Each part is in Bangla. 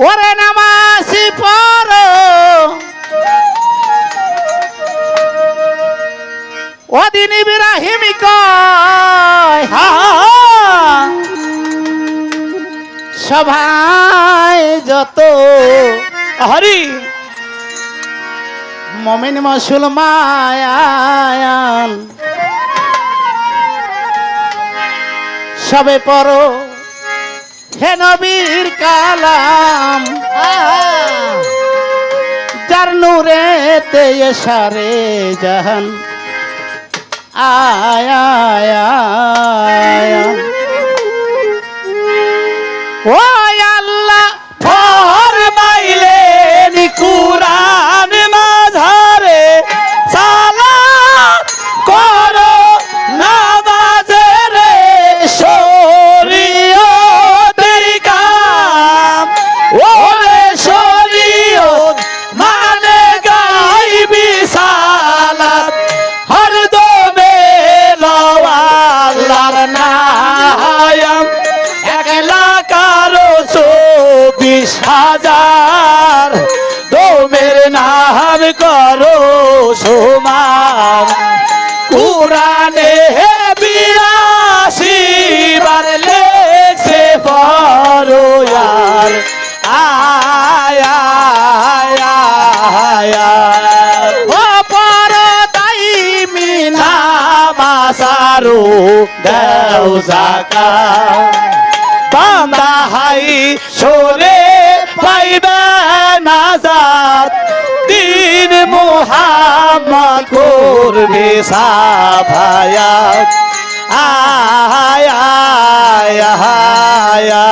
ওরে নামাসি পর ওদিন ইব্রাহিম কয় হা। সভায় যত হরি মমিন মুসলমান সবে পড়ো হে নবীর কালাম। যার নূরে তে সারে জাহান। আয়া আয়া। ও হাজার দোমের নাম করো সমান। কুরানে হে বিরাশি বার লেখছে পরোয়ার। আয়া আয়া তাই মিনা দেও জাকা বান্দা হাই সরে পাইবে নাজাত। দিন মোহাম্মদ করবে সাফায়াত আয় আয় আয়।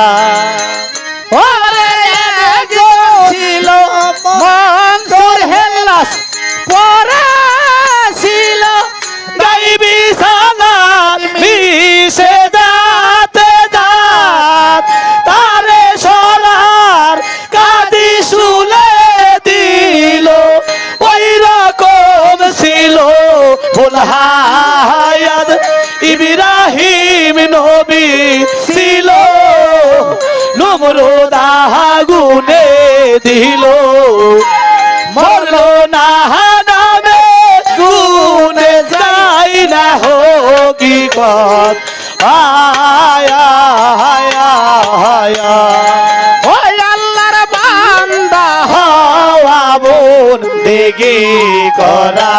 ফুলহায়াত ইব্রাহিম নবী ছিল। নমরুদ আগুনে দিল। মরলো না নামে গুনে যাই না হোকি কত আয়া আয়া আয়া ওই আল্লাহর বান্দা। হওয়া বোন দেগে করা।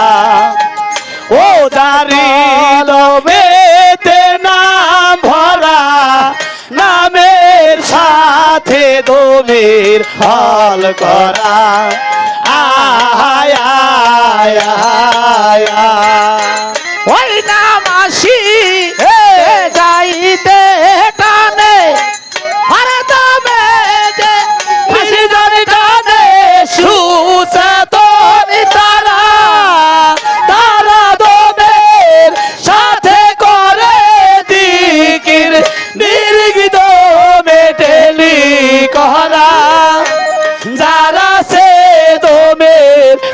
দোমের হল করা। আয়। ওই নাম আসি।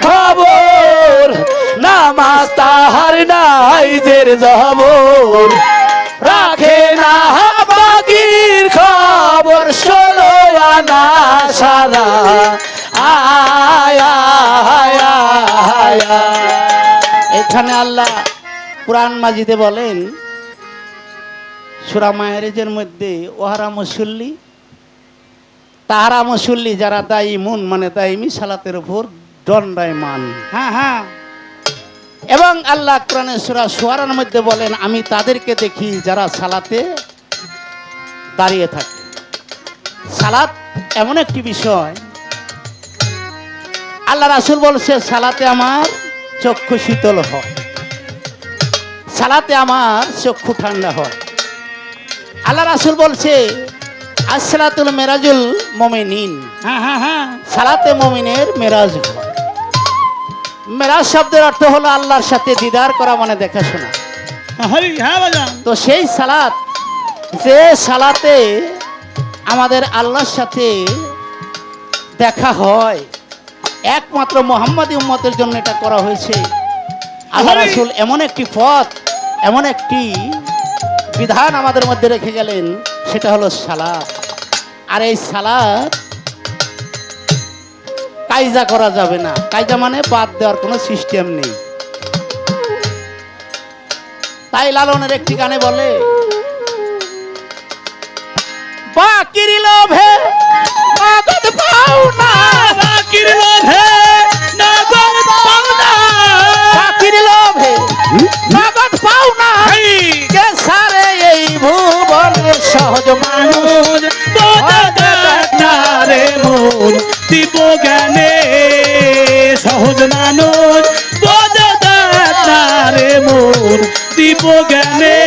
খবর। নামাজ তাহার নাইজের জবর। রাখে না বাকির খবর, ষোলো আনা সারা। আয়া এখানে আল্লাহ কোরআন মাজিদে বলেন, সুরা মায়ের মধ্যে ওহারা মুসল্লি তাহারা মুসল্লি যারা দায়ী মুন মানে দায়ী সালাতের উপর দণ্ডায়মান হ্যাঁ হ্যাঁ। এবং আল্লাহ কোরআনে সুরা সোয়ারার মধ্যে বলেন আমি তাদেরকে দেখি যারা সালাতে দাঁড়িয়ে থাকে। সালাত এমন একটি বিষয়। আল্লাহ রাসুল বলছে সালাতে আমার চক্ষু শীতল হয়। সালাতে আমার চক্ষু ঠান্ডা হয়। আল্লাহ রাসুল বলছে আসলাতুল মেরাজুল মমিনিন। হ্যাঁ হ্যাঁ হ্যাঁ। সালাতে মমিনের মেরাজ হয়। মেরাজ শব্দের অর্থ হলো আল্লাহর সাথে দিদার করা মানে দেখাশোনা। হ্যাঁ তো সেই সালাত যে সালাতে আমাদের আল্লাহর সাথে দেখা হয় একমাত্র মোহাম্মদ উম্মতের জন্য এটা করা হয়েছে। আল্লাহ! রাসূল এমন একটি পথ এমন একটি বিধান আমাদের মধ্যে রেখে গেলেন সেটা হলো সালাত। আর এই সালাত কায়জা করা যাবে না। কায়জা মানে বাদ দেওয়ার কোনো সিস্টেম নেই। তাই লালনের একটি গানে বলে, বাকির লোভে নগদ পাও না বাকির লোভে নগদ পাওনা, বাকির লোভে জ্ঞানে সহজ মানুষ মন দিব জ্ঞানে